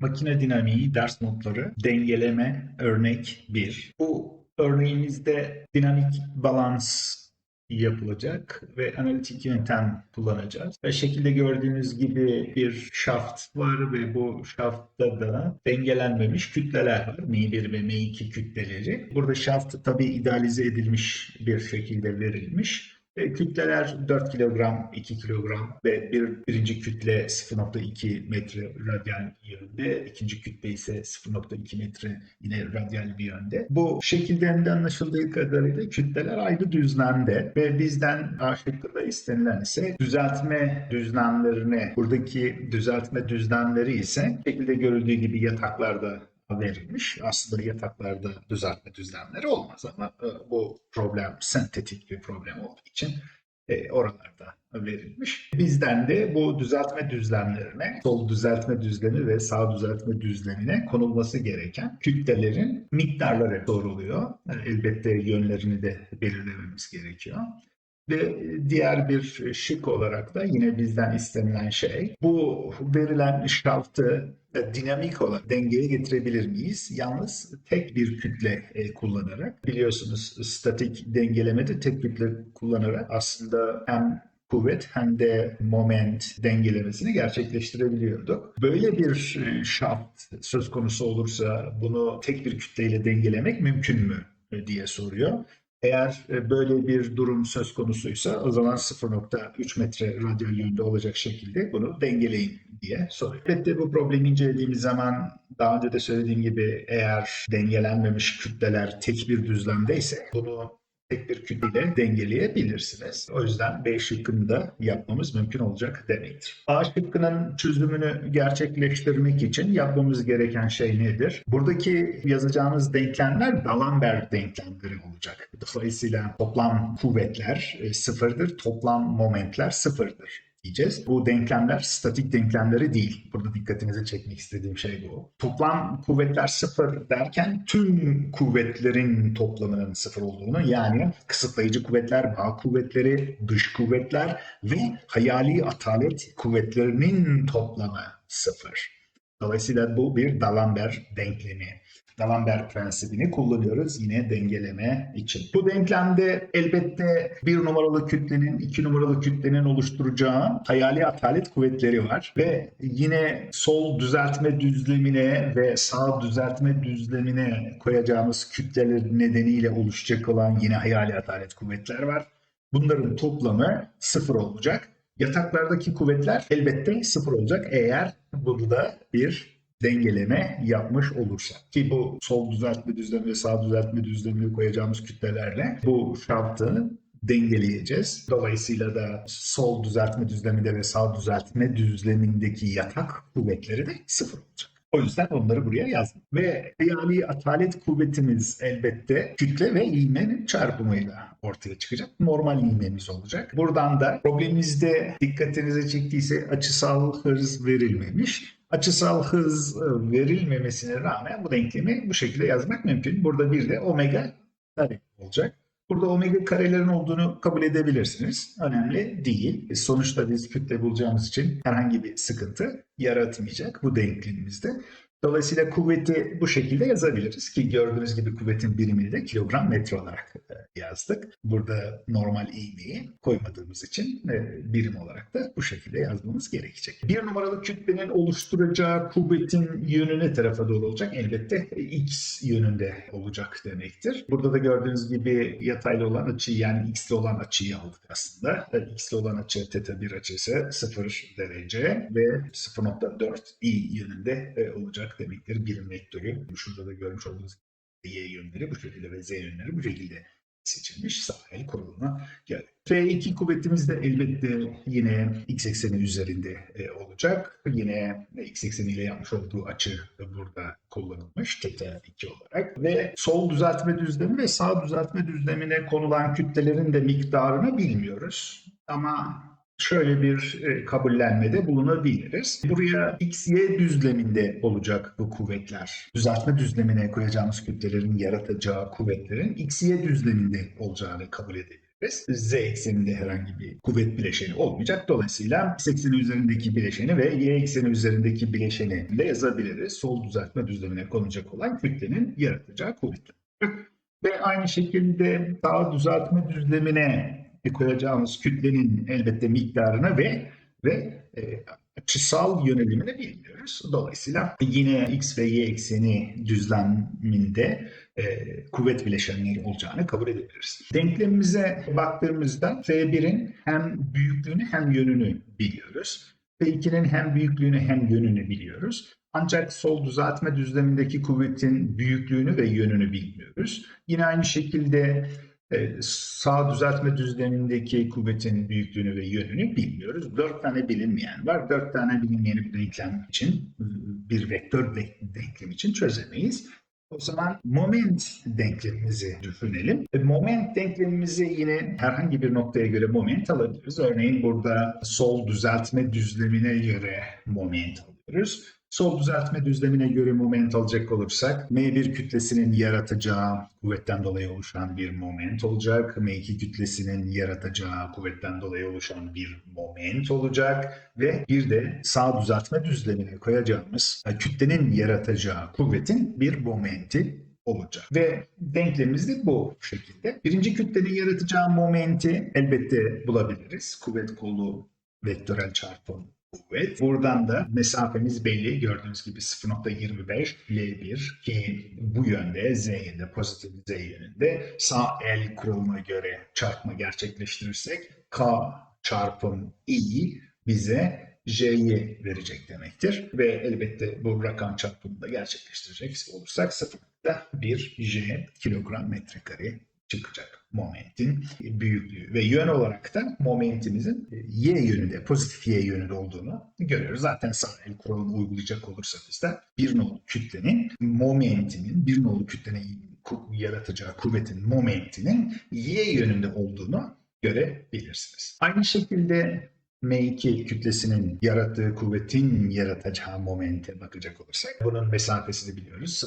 Makine dinamiği ders notları dengeleme örnek 1. Bu örneğimizde dinamik balans yapılacak ve analitik yöntem kullanacağız. Ve şekilde gördüğünüz gibi bir şaft var ve bu şaftta da dengelenmemiş kütleler var. M1 ve M2 kütleleri. Burada şaft tabii idealize edilmiş bir şekilde verilmiş. E, Kütleler 4 kilogram, 2 kilogram ve bir, birinci kütle 0.2 metre radyal yönde, ikinci kütle ise 0.2 metre yine radyal bir yönde. Bu şekilden de anlaşıldığı kadarıyla kütleler aynı düzlemde ve bizden A şıkkında istenilen ise düzeltme düzlemlerini, buradaki düzeltme düzlemleri ise şekilde görüldüğü gibi yataklarda verilmiş. Aslında yataklarda düzeltme düzlemleri olmaz ama e, bu problem sentetik bir problem olduğu için e, oralarda verilmiş. Bizden de bu düzeltme düzlemlerine, sol düzeltme düzlemi ve sağ düzeltme düzlemine konulması gereken kütlelerin miktarları soruluyor. Yani elbette yönlerini de belirlememiz gerekiyor. Ve diğer bir şık olarak da yine bizden istenilen şey bu verilen şaftı dinamik olarak dengeye getirebilir miyiz? Yalnız tek bir kütle e, kullanarak biliyorsunuz statik dengelemede tek kütle kullanarak aslında hem kuvvet hem de moment dengelemesini gerçekleştirebiliyorduk. Böyle bir e, şaft söz konusu olursa bunu tek bir kütleyle dengelemek mümkün mü e, diye soruyor. Eğer e, böyle bir durum söz konusuysa o zaman 0.3 metre radyal yönde olacak şekilde bunu dengeleyin diye soruyor. Elbette bu problemi incelediğimiz zaman daha önce de söylediğim gibi eğer dengelenmemiş kütleler tek bir düzlemdeyse bunu tek bir kütleyle dengeleyebilirsiniz. O yüzden B şıkkını da yapmamız mümkün olacak demektir. A şıkkının çözümünü gerçekleştirmek için yapmamız gereken şey nedir? Buradaki yazacağımız denklemler D'Alembert denklemleri olacak. Dolayısıyla toplam kuvvetler e, sıfırdır, toplam momentler sıfırdır diyeceğiz. Bu denklemler statik denklemleri değil. Burada dikkatinizi çekmek istediğim şey bu. Toplam kuvvetler sıfır derken tüm kuvvetlerin toplamının sıfır olduğunu yani kısıtlayıcı kuvvetler, bağ kuvvetleri, dış kuvvetler ve hayali atalet kuvvetlerinin toplamı sıfır. Dolayısıyla bu bir D'Alembert denklemi. D'Alembert prensibini kullanıyoruz yine dengeleme için. Bu denklemde elbette bir numaralı kütlenin iki numaralı kütlenin oluşturacağı hayali atalet kuvvetleri var ve yine sol düzeltme düzlemine ve sağ düzeltme düzlemine koyacağımız kütleler nedeniyle oluşacak olan yine hayali atalet kuvvetler var. Bunların toplamı sıfır olacak. Yataklardaki kuvvetler elbette sıfır olacak eğer burada bir dengeleme yapmış olursak. Ki bu sol düzeltme düzlemi ve sağ düzeltme düzlemini koyacağımız kütlelerle bu şaftı dengeleyeceğiz. Dolayısıyla da sol düzeltme düzleminde ve sağ düzeltme düzlemindeki yatak kuvvetleri de sıfır olacak. O yüzden onları buraya yazdım. Ve hayali atalet kuvvetimiz elbette kütle ve ivmenin çarpımıyla ortaya çıkacak. Normal ivmemiz olacak. Buradan da problemimizde dikkatinizi çektiyse açısal hız verilmemiş. Açısal hız verilmemesine rağmen bu denklemi bu şekilde yazmak mümkün. Burada bir de omega kare olacak. Burada omega karelerin olduğunu kabul edebilirsiniz. Önemli değil. Sonuçta biz kütle bulacağımız için herhangi bir sıkıntı yaratmayacak bu denklemimizde. Dolayısıyla kuvveti bu şekilde yazabiliriz ki gördüğünüz gibi kuvvetin birimini de kilogram metre olarak e, yazdık. Burada normal ivmeyi koymadığımız için e, birim olarak da bu şekilde yazmamız gerekecek. Bir numaralı kütlenin oluşturacağı kuvvetin yönü ne tarafa doğru olacak? Elbette x yönünde olacak demektir. Burada da gördüğünüz gibi yataylı olan açıyı yani x'li olan açıyı aldık aslında. E, X'li olan açı teta 1 açısı 0 derece ve 0.4 i yönünde olacak demektir. Birim vektörü. Şurada da görmüş olduğunuz y yönleri bu şekilde ve z yönleri bu şekilde seçilmiş sahil kuruluna geldi. F2 kuvvetimiz de elbette yine x ekseni üzerinde e, olacak. Yine x ekseniyle yapmış olduğu açı da burada kullanılmış teta 2 olarak. Ve sol düzeltme düzlemi ve sağ düzeltme düzlemine konulan kütlelerin de miktarını bilmiyoruz. Ama şöyle bir e, kabullenmede bulunabiliriz. Buraya x, y düzleminde olacak bu kuvvetler. Düzeltme düzlemine koyacağımız kütlelerin yaratacağı kuvvetlerin x, y düzleminde olacağını kabul edebiliriz. Z ekseninde herhangi bir kuvvet bileşeni olmayacak. Dolayısıyla X ekseni üzerindeki bileşeni ve Y ekseni üzerindeki bileşeni de yazabiliriz. Sol düzeltme düzlemine konulacak olan kütlenin yaratacağı kuvvet. Ve aynı şekilde sağ düzeltme düzlemine koyacağımız kütlenin elbette miktarını ve ve e, açısal yönelimini bilmiyoruz. Dolayısıyla yine x ve y ekseni düzleminde e, kuvvet bileşenleri olacağını kabul edebiliriz. Denklemimize baktığımızda F1'in hem büyüklüğünü hem yönünü biliyoruz. F2'nin hem büyüklüğünü hem yönünü biliyoruz. Ancak sol düzeltme düzlemindeki kuvvetin büyüklüğünü ve yönünü bilmiyoruz. Yine aynı şekilde e, sağ düzeltme düzlemindeki kuvvetin büyüklüğünü ve yönünü bilmiyoruz. Dört tane bilinmeyen var. Dört tane bilinmeyeni bir denklem için, bir vektör de- denklem için çözemeyiz. O zaman moment denklemimizi düşünelim. E, Moment denklemimizi yine herhangi bir noktaya göre moment alabiliriz. Örneğin burada sol düzeltme düzlemine göre moment alıyoruz. Sol düzeltme düzlemine göre moment alacak olursak M1 kütlesinin yaratacağı kuvvetten dolayı oluşan bir moment olacak. M2 kütlesinin yaratacağı kuvvetten dolayı oluşan bir moment olacak. Ve bir de sağ düzeltme düzlemine koyacağımız e, kütlenin yaratacağı kuvvetin bir momenti olacak. Ve denklemimiz de bu şekilde. Birinci kütlenin yaratacağı momenti elbette bulabiliriz. Kuvvet kolu vektörel çarpım kuvvet. Buradan da mesafemiz belli. Gördüğünüz gibi 0.25 L1 ki bu yönde Z yönünde pozitif Z yönünde sağ el kuralına göre çarpma gerçekleştirirsek K çarpım I bize J'yi verecek demektir. Ve elbette bu rakam çarpımını da gerçekleştirecek olursak 0.1 J kilogram metrekare çıkacak momentin büyüklüğü ve yön olarak da momentimizin y yönünde, pozitif y yönünde olduğunu görüyoruz. Zaten sağ el kuralını uygulayacak olursanız da bir nolu kütlenin momentinin, bir nolu kütlenin yaratacağı kuvvetin momentinin y yönünde olduğunu görebilirsiniz. Aynı şekilde M2 kütlesinin yarattığı kuvvetin yaratacağı momente bakacak olursak bunun mesafesini biliyoruz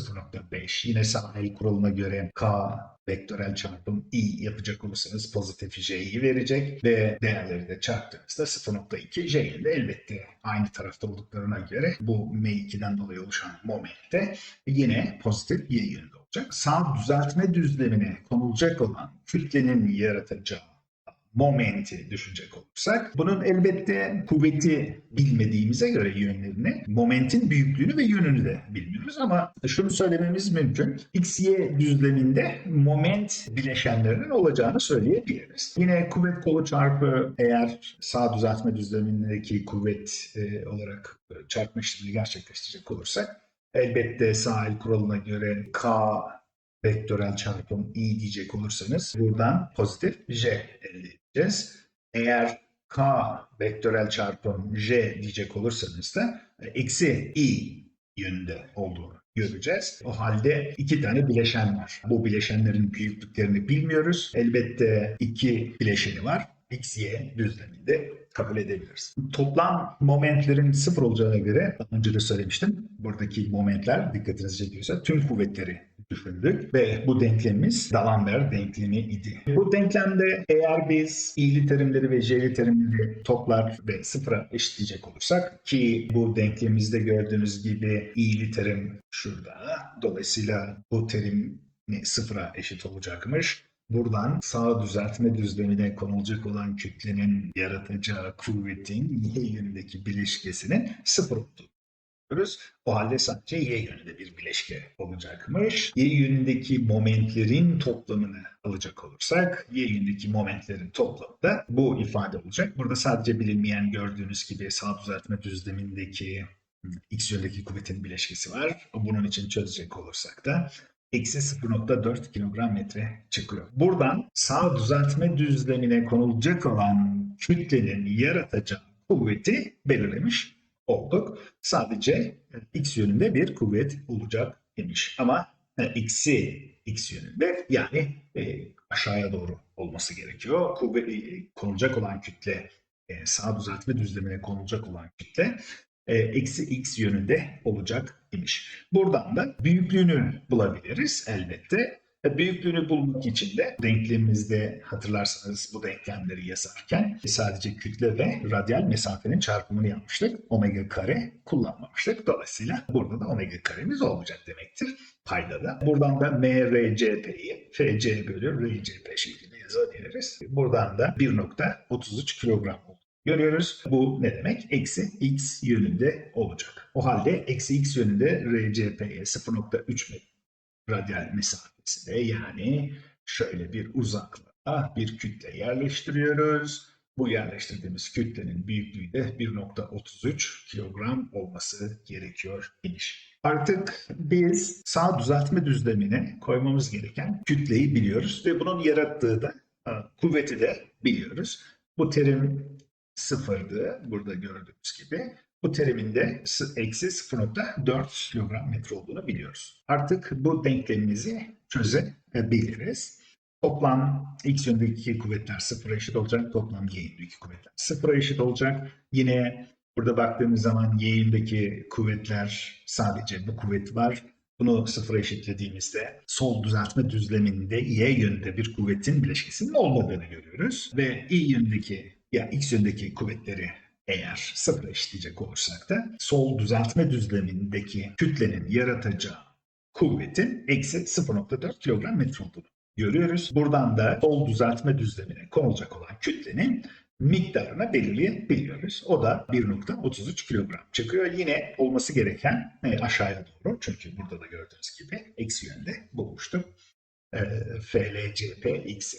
0.5. Yine sahil kuralına göre K vektörel çarpım i yapacak olursanız pozitif j'yi verecek ve değerleri de çarptığınızda 0.2 j'ye de elbette aynı tarafta olduklarına göre bu M2'den dolayı oluşan momente yine pozitif y yönünde olacak. Sağ düzeltme düzlemine konulacak olan kütlenin yaratacağı momenti düşünecek olursak bunun elbette kuvveti bilmediğimize göre yönlerini momentin büyüklüğünü ve yönünü de bilmiyoruz ama şunu söylememiz mümkün. X, Y düzleminde moment bileşenlerinin olacağını söyleyebiliriz. Yine kuvvet kolu çarpı eğer sağ düzeltme düzlemindeki kuvvet e, olarak e, çarpma işlemini gerçekleştirecek olursak elbette sahil kuralına göre K vektörel çarpım i diyecek olursanız buradan pozitif j elde edeceğiz. Eğer k vektörel çarpım j diyecek olursanız da e, eksi i yönünde olduğunu göreceğiz. O halde iki tane bileşen var. Bu bileşenlerin büyüklüklerini bilmiyoruz. Elbette iki bileşeni var. X, Y düzleminde kabul edebiliriz. Toplam momentlerin sıfır olacağına göre önce de söylemiştim. Buradaki momentler dikkatinizi çekiyorsa tüm kuvvetleri düşündük ve bu denklemimiz D'Alembert denklemi idi. Bu denklemde eğer biz i'li terimleri ve j'li terimleri toplar ve sıfıra eşitleyecek olursak ki bu denklemimizde gördüğünüz gibi i'li terim şurada. Dolayısıyla bu terim sıfıra eşit olacakmış. Buradan sağ düzeltme düzlemine konulacak olan kütlenin yaratacağı kuvvetin y yönündeki bileşkesinin sıfır olduğunu görüyoruz. O halde sadece y yönünde bir bileşke olacakmış. Y yönündeki momentlerin toplamını alacak olursak y yönündeki momentlerin toplamı da bu ifade olacak. Burada sadece bilinmeyen gördüğünüz gibi sağ düzeltme düzlemindeki x yönündeki kuvvetin bileşkesi var. Bunun için çözecek olursak da eksi 0.4 kilogram metre çıkıyor. Buradan sağ düzeltme düzlemine konulacak olan kütlenin yaratacağı kuvveti belirlemiş olduk. Sadece e, x yönünde bir kuvvet olacak demiş. Ama e, x'i x yönünde yani e, aşağıya doğru olması gerekiyor. Kuvvet, e, konulacak olan kütle e, sağ düzeltme düzlemine konulacak olan kütle e, eksi x yönünde olacak demiş. Buradan da büyüklüğünü bulabiliriz elbette. E, Büyüklüğünü bulmak için de denklemimizde hatırlarsanız bu denklemleri yazarken sadece kütle ve radyal mesafenin çarpımını yapmıştık. Omega kare kullanmamıştık. Dolayısıyla burada da omega karemiz olmayacak demektir paydada. Buradan da MRCP'yi FC bölü RCP şeklinde yazabiliriz. Buradan da 1.33 kilogram oldu. Görüyoruz. Bu ne demek? Eksi x yönünde olacak. O halde eksi x yönünde RCP'ye 0.3 metre radyal mesafesinde yani şöyle bir uzaklığa bir kütle yerleştiriyoruz. Bu yerleştirdiğimiz kütlenin büyüklüğü de 1.33 kilogram olması gerekiyor imiş. Artık biz sağ düzeltme düzlemine koymamız gereken kütleyi biliyoruz ve bunun yarattığı da e, kuvveti de biliyoruz. Bu terim sıfırdı burada gördüğümüz gibi. Bu terimin de eksi 0.4 kilogram metre olduğunu biliyoruz. Artık bu denklemimizi çözebiliriz. Toplam x yönündeki kuvvetler sıfıra eşit olacak. Toplam y yönündeki kuvvetler sıfıra eşit olacak. Yine burada baktığımız zaman y yönündeki kuvvetler sadece bu kuvvet var. Bunu sıfıra eşitlediğimizde sol düzeltme düzleminde y yönünde bir kuvvetin bileşkesinin olmadığını görüyoruz. Ve y yönündeki ya x yönündeki kuvvetleri eğer sıfıra eşitleyecek olursak da sol düzeltme düzlemindeki kütlenin yaratacağı kuvvetin eksi 0.4 kilogram metre olduğunu görüyoruz. Buradan da sol düzeltme düzlemine konulacak olan kütlenin miktarını belirleyebiliyoruz. O da 1.33 kilogram çıkıyor. Yine olması gereken e, aşağıya doğru. Çünkü burada da gördüğünüz gibi eksi yönde bulmuştuk. E, FLCP x'i.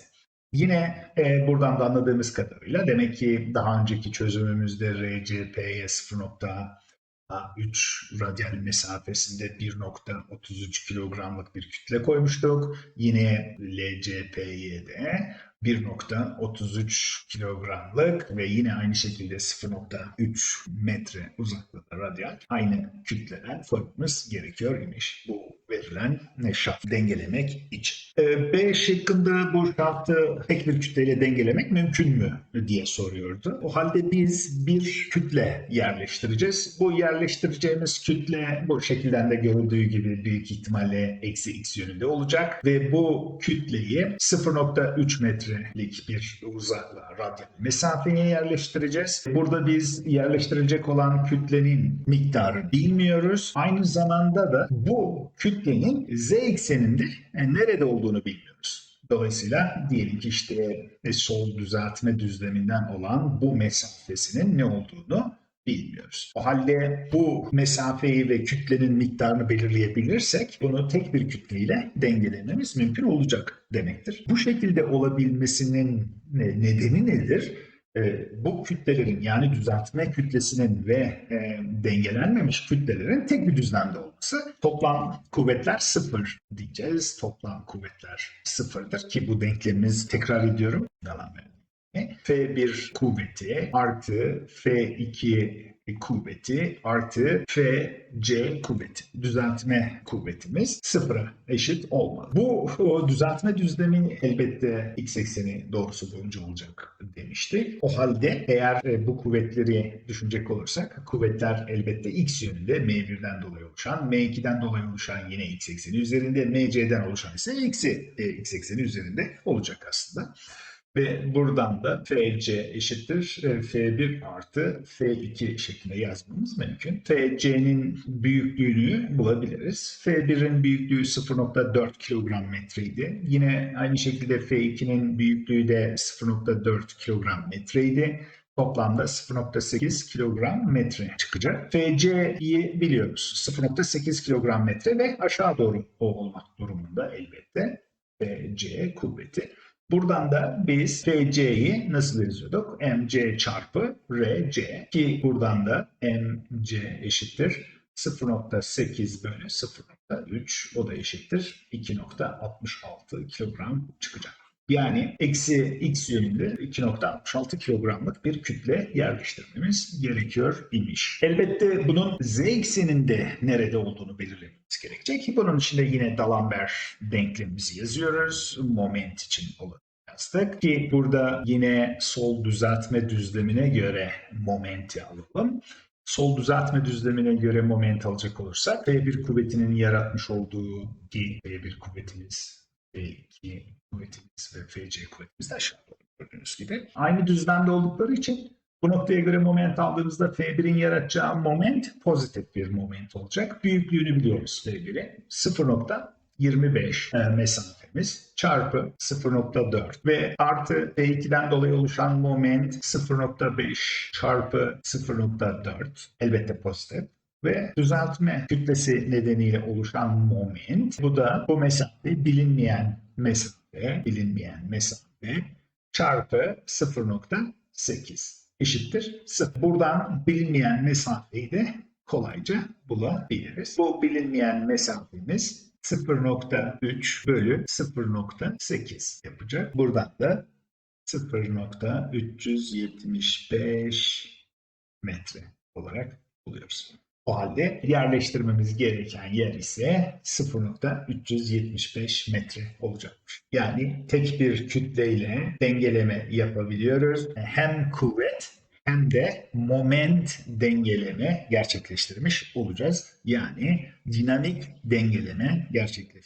Yine e, buradan da anladığımız kadarıyla demek ki daha önceki çözümümüzde RCP'ye 0.3 radyal mesafesinde 1.33 kilogramlık bir kütle koymuştuk. Yine LCP'ye de 1.33 kilogramlık ve yine aynı şekilde 0.3 metre uzaklıkta radyal aynı kütleler koymamız gerekiyor imiş. Bu verilen şaft dengelemek için. Ee, B şıkkında bu şaftı tek bir kütleyle dengelemek mümkün mü diye soruyordu. O halde biz bir kütle yerleştireceğiz. Bu yerleştireceğimiz kütle bu şekilden de görüldüğü gibi büyük ihtimalle eksi x yönünde olacak ve bu kütleyi 0.3 metrelik bir uzaklığa radyal mesafeye yerleştireceğiz. Burada biz yerleştirilecek olan kütlenin miktarı bilmiyoruz. Aynı zamanda da bu kütlenin z ekseninde e, nerede olduğunu bilmiyoruz. Dolayısıyla diyelim ki işte e, sol düzeltme düzleminden olan bu mesafesinin ne olduğunu bilmiyoruz. O halde bu mesafeyi ve kütlenin miktarını belirleyebilirsek bunu tek bir kütleyle dengelememiz mümkün olacak demektir. Bu şekilde olabilmesinin ne- nedeni nedir? E, bu kütlelerin yani düzeltme kütlesinin ve e, dengelenmemiş kütlelerin tek bir düzlemde olması toplam kuvvetler sıfır diyeceğiz. Toplam kuvvetler sıfırdır ki bu denklemimiz tekrar ediyorum. Yalan verdim. F1 kuvveti artı F2 kuvveti artı FC kuvveti. Düzeltme kuvvetimiz sıfıra eşit olmalı. Bu o düzeltme düzlemi elbette x ekseni doğrusu boyunca olacak demiştik. O halde eğer e, bu kuvvetleri düşünecek olursak kuvvetler elbette x yönünde m1'den dolayı oluşan, m2'den dolayı oluşan yine x ekseni üzerinde, mc'den oluşan ise eksi e, x ekseni üzerinde olacak aslında. Ve buradan da FC eşittir e, F1 artı F2 şeklinde yazmamız mümkün. FC'nin büyüklüğünü bulabiliriz. F1'in büyüklüğü 0.4 kilogram metreydi. Yine aynı şekilde F2'nin büyüklüğü de 0.4 kilogram metreydi. Toplamda 0.8 kilogram metre çıkacak. FC'yi biliyoruz. 0.8 kilogram metre ve aşağı doğru olmak durumunda elbette. FC kuvveti. Buradan da biz FC'yi nasıl yazıyorduk? MC çarpı RC ki buradan da MC eşittir 0.8 bölü 0.3 o da eşittir 2.66 kilogram çıkacak. Yani eksi x yönünde 2.66 kilogramlık bir kütle yerleştirmemiz gerekiyor imiş. Elbette bunun z ekseninde nerede olduğunu belirlememiz gerekecek. Bunun için de yine D'Alembert denklemimizi yazıyoruz. Moment için olanı yazdık ki burada yine sol düzeltme düzlemine göre momenti alalım. Sol düzeltme düzlemine göre moment alacak olursak F1 kuvvetinin yaratmış olduğu ki F1 kuvvetimiz F2 kuvvetimiz ve FC kuvvetimiz de aşağıda gördüğünüz gibi. Aynı düzlemde oldukları için bu noktaya göre moment aldığımızda F1'in yaratacağı moment pozitif bir moment olacak. Büyüklüğünü biliyoruz F1'i. 0.25 e, mesafemiz çarpı 0.4 ve artı F2'den dolayı oluşan moment 0.5 çarpı 0.4 elbette pozitif ve düzeltme kütlesi nedeniyle oluşan moment bu da bu mesafe bilinmeyen mesafe bilinmeyen mesafe çarpı 0.8 eşittir 0. Buradan bilinmeyen mesafeyi de kolayca bulabiliriz. Bu bilinmeyen mesafemiz 0.3 bölü 0.8 yapacak. Buradan da 0.375 metre olarak buluyoruz. O halde yerleştirmemiz gereken yer ise 0.375 metre olacakmış. Yani tek bir kütleyle dengeleme yapabiliyoruz. Hem kuvvet hem de moment dengeleme gerçekleştirmiş olacağız. Yani dinamik dengeleme gerçekleştirmiş